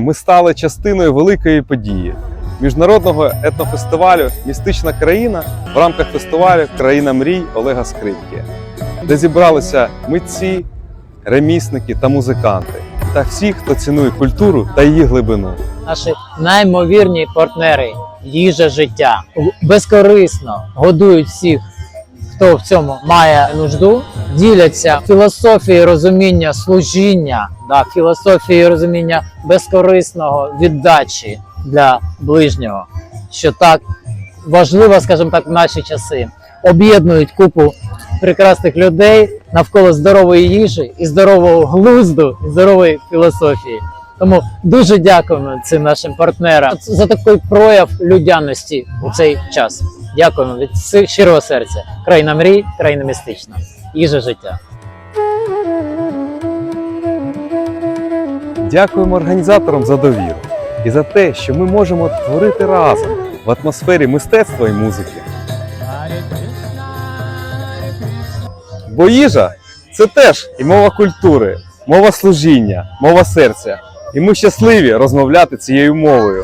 Ми стали частиною великої події міжнародного етнофестивалю Містична країна в рамках фестивалю Країна мрій Олега Скрипки, де зібралися митці, ремісники та музиканти та всі, хто цінує культуру та її глибину. Наші наймовірні партнери їжа життя безкорисно годують всіх, хто в цьому має нужду, діляться філософією розуміння служіння, да, філософією розуміння безкорисного віддачі для ближнього, що так важливо, скажімо так, в наші часи. Об'єднують купу прекрасних людей навколо здорової їжі і здорового глузду, і здорової філософії. Тому дуже дякуємо цим нашим партнерам за такий прояв людяності у цей час. Дякуємо від щирого серця. Країна мрій, країна містична. Їжа життя. Дякуємо організаторам за довіру і за те, що ми можемо творити разом в атмосфері мистецтва і музики. Бо їжа це теж і мова культури, мова служіння, мова серця. І ми щасливі розмовляти цією мовою.